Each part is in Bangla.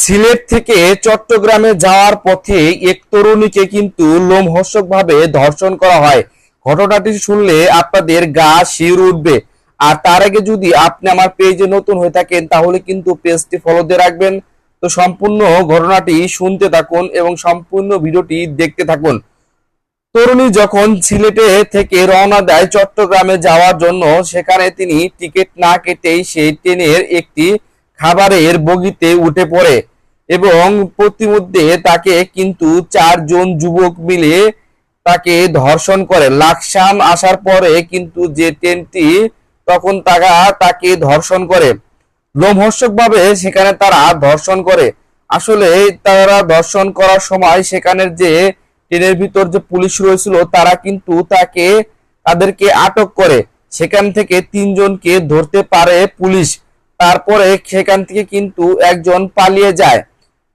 সিলেট থেকে চট্টগ্রামে যাওয়ার পথে এক তরুণীকে কিন্তু লোমহর্ষক ভাবে ধর্ষণ করা হয়। ঘটনাটি শুনলে আপনাদের গা শির উঠবে। আর তার আগে যদি আপনি আমার পেজে নতুন হয়ে থাকেন, তাহলে কিন্তু পেজটি ফলো দিয়ে রাখবেন। তো সম্পূর্ণ ঘটনাটি শুনতে থাকুন এবং সম্পূর্ণ ভিডিওটি দেখতে থাকুন। তরুণী যখন সিলেটে থেকে রওনা দেয় চট্টগ্রামে যাওয়ার জন্য, সেখানে তিনি টিকিট না কেটেই সেই ট্রেনের একটি খাবারের বগিতে উঠে পড়ে। এবং প্রতিমধ্যে তাকে কিন্তু চারজন যুবক মিলে তাকে ধর্ষণ করে। লাকসাম আসার পরে কিন্তু যে ট্রেনটি, তখন তারা তাকে ধর্ষণ করে। লোমহর্ষক ভাবে সেখানে তারা ধর্ষণ করে। আসলে তারা ধর্ষণ করার সময় সেখানের যে ট্রেনের ভিতর যে পুলিশ রয়েছিল, তারা কিন্তু তাকে, তাদেরকে আটক করে। সেখান থেকে তিনজনকে ধরতে পারে পুলিশ। তারপরে সেখান থেকে কিন্তু একজন পালিয়ে যায়।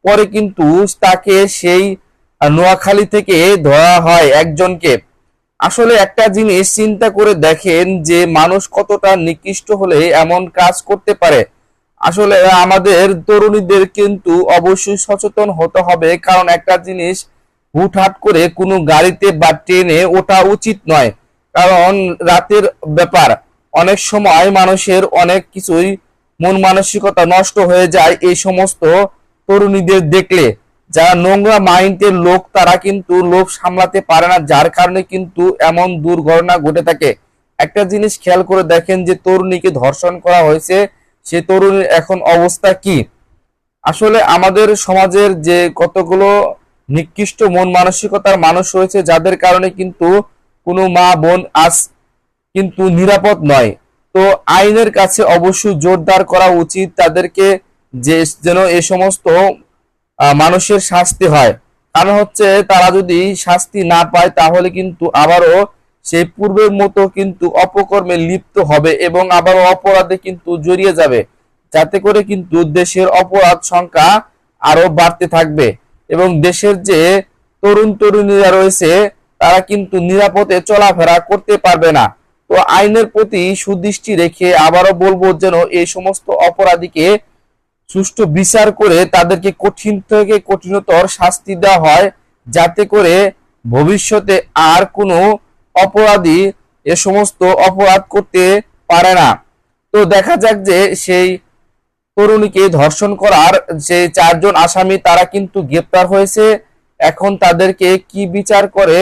পরে কিন্তু তাকে সেই নোয়াখালী থেকে ধরা হয় একজনকে। আসলে একটা জিনিস চিন্তা করে দেখেন যে মানুষ কতটা নিকৃষ্ট হলে এমন কাজ করতে পারে। আসলে আমাদের তরুণীদের কিন্তু অবশ্যই সচেতন হতে হবে, কারণ একটা জিনিস হুটহাট করে কোনো গাড়িতে বা ট্রেনে ওঠা উচিত নয়। কারণ রাতের ব্যাপার, অনেক সময় মানুষের অনেক কিছুই মন মানসিকতা নষ্ট হয়ে যায়, এই সমস্ত তরুণীদের দেখলে, যারা নোংরা মাইন্ডের লোক, তারা কিন্তু লোভ সামলাতে পারে না, যার কারণে কিন্তু এমন দুর্ঘটনা ঘটে থাকে। একটা জিনিস খেয়াল করে দেখেন যে, তরুণীকে ধর্ষণ করা হয়েছে, সে তরুণীর এখন অবস্থা কি? আসলে আমাদের সমাজের যে কতগুলো নিকৃষ্ট মন মানসিকতার মানুষ রয়েছে, যাদের কারণে কিন্তু কোনো মা বোন আজ কিন্তু নিরাপদ নয়। তো আইনের কাছে অবশ্যই জোরদার করা উচিত, তাদেরকে যে যেন এই সমস্ত মানুষের শাস্তি হয়। কারণ হচ্ছে তারা যদি শাস্তি না পায়, তাহলে কিন্তু আবারও সেই পূর্বের মতো কিন্তু অপকর্মে লিপ্ত হবে এবং আবারও অপরাধে কিন্তু জড়িয়ে যাবে। যাতে করে কিন্তু দেশের অপরাধ সংখ্যা আরও বাড়তে থাকবে এবং দেশের যে তরুণ তরুণীরা রয়েছে, তারা কিন্তু নিরাপদে চলাফেরা করতে পারবে না। তো আইনের প্রতি সুদৃষ্টি রেখে আবারও বলব যেন এই সমস্ত অপরাধীকে সুষ্ঠু বিচার করে তাদেরকে কঠিন থেকে কঠিনতর শাস্তি দেওয়া হয়, যাতে করে ভবিষ্যতে আর কোনো অপরাধী এ সমস্ত অপরাধ করতে পারে না। তো দেখা যাক যে সেই তরুণীকে ধর্ষণ করার যে চারজন আসামি, তারা কিন্তু গ্রেপ্তার হয়েছে। এখন তাদেরকে কি বিচার করে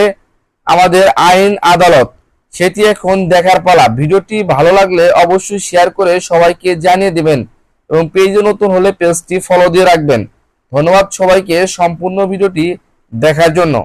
আমাদের আইন আদালত, সেটি এখন দেখার পালা। ভিডিওটি ভালো লাগলে অবশ্যই শেয়ার করে সবাইকে জানিয়ে দিবেন। এবং পেজে নতুন হলে পেজটি ফলো দিয়ে রাখবেন। ধন্যবাদ সবাইকে সম্পূর্ণ ভিডিওটি দেখার জন্য।